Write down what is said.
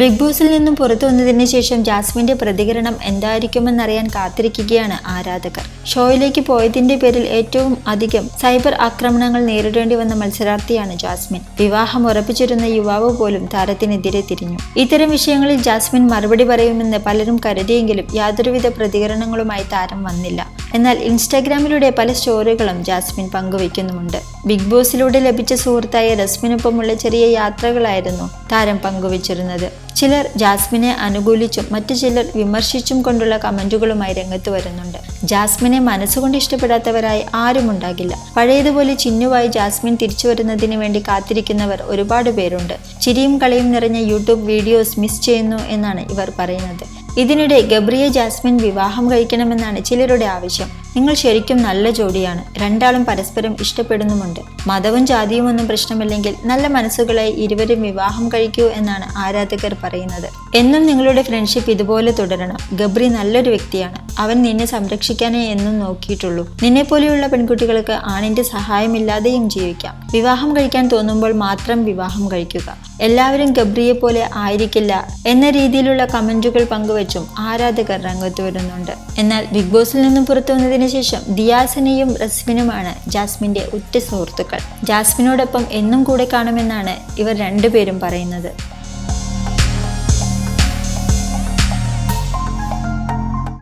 Big ബോസിൽ നിന്നും പുറത്തു വന്നതിന് ശേഷം ജാസ്മിന്റെ പ്രതികരണം എന്തായിരിക്കുമെന്നറിയാൻ കാത്തിരിക്കുകയാണ് ആരാധകർ. ഷോയിലേക്ക് പോയതിന്റെ പേരിൽ ഏറ്റവും അധികം സൈബർ ആക്രമണങ്ങൾ നേരിടേണ്ടി വന്ന മത്സരാർത്ഥിയാണ് ജാസ്മിൻ. വിവാഹം ഉറപ്പിച്ചിരുന്ന യുവാവ് പോലും താരത്തിനെതിരെ തിരിഞ്ഞു. ഇത്തരം വിഷയങ്ങളിൽ ജാസ്മിൻ മറുപടി പറയുമെന്ന് പലരും കരുതിയെങ്കിലും യാതൊരുവിധ പ്രതികരണങ്ങളുമായി താരം വന്നില്ല. എന്നാൽ ഇൻസ്റ്റാഗ്രാമിലൂടെ പല സ്റ്റോറികളും ജാസ്മിൻ പങ്കുവയ്ക്കുന്നുമുണ്ട്. ബിഗ് ബോസിലൂടെ ലഭിച്ച സുഹൃത്തായ റസ്മിനൊപ്പമുള്ള ചെറിയ യാത്രകളായിരുന്നു താരം പങ്കുവച്ചിരുന്നത്. ചിലർ ജാസ്മിനെ അനുകൂലിച്ചും മറ്റു ചിലർ വിമർശിച്ചും കൊണ്ടുള്ള കമന്റുകളുമായി രംഗത്ത് വരുന്നുണ്ട്. ജാസ്മിനെ മനസ്സുകൊണ്ട് ഇഷ്ടപ്പെടാത്തവരായി ആരും ഉണ്ടാകില്ല. പഴയതുപോലെ ചിന്നുവായി ജാസ്മിൻ തിരിച്ചു വരുന്നതിന് വേണ്ടി കാത്തിരിക്കുന്നവർ ഒരുപാട് പേരുണ്ട്. ചിരിയും കളിയും നിറഞ്ഞ യൂട്യൂബ് വീഡിയോസ് മിസ് ചെയ്യുന്നു എന്നാണ് ഇവർ പറയുന്നത്. ഇതിനിടെ ഗബ്രിയ ജാസ്മിൻ വിവാഹം കഴിക്കണമെന്നാണ് ചിലരുടെ ആവശ്യം നിങ്ങൾ ശരിക്കും നല്ല ജോഡിയാണ്. രണ്ടാളും പരസ്പരം ഇഷ്ടപ്പെടുന്നുമുണ്ട്. മതവും ജാതിയും ഒന്നും പ്രശ്നമില്ലെങ്കിൽ നല്ല മനസ്സുകളായി ഇരുവരും വിവാഹം കഴിക്കൂ എന്നാണ് ആരാധകർ പറയുന്നത്. എന്നും നിങ്ങളുടെ ഫ്രണ്ട്ഷിപ്പ് ഇതുപോലെ തുടരണം. ഗബ്രി നല്ലൊരു വ്യക്തിയാണ്. അവൻ നിന്നെ സംരക്ഷിക്കാനേ എന്നും നോക്കിയിട്ടുള്ളൂ. നിന്നെ പോലെയുള്ള പെൺകുട്ടികൾക്ക് ആണിന്റെ സഹായമില്ലാതെയും ജീവിക്കാം. വിവാഹം കഴിക്കാൻ തോന്നുമ്പോൾ മാത്രം വിവാഹം കഴിക്കുക. എല്ലാവരും ഗബ്രിയെ പോലെ ആയിരിക്കില്ല എന്ന രീതിയിലുള്ള കമന്റുകൾ പങ്കുവച്ചും ആരാധകർ രംഗത്ത് വരുന്നുണ്ട്. എന്നാൽ ബിഗ് ബോസിൽ നിന്നും പുറത്തു വന്നതിന് ശേഷം ദിയാസനയും റസ്മിനുമാണ് ജാസ്മിന്റെ ഉറ്റ സുഹൃത്തുക്കൾ. ജാസ്മിനോടൊപ്പം എന്നും കൂടെ കാണുമെന്നാണ് ഇവർ രണ്ടുപേരും പറയുന്നത്.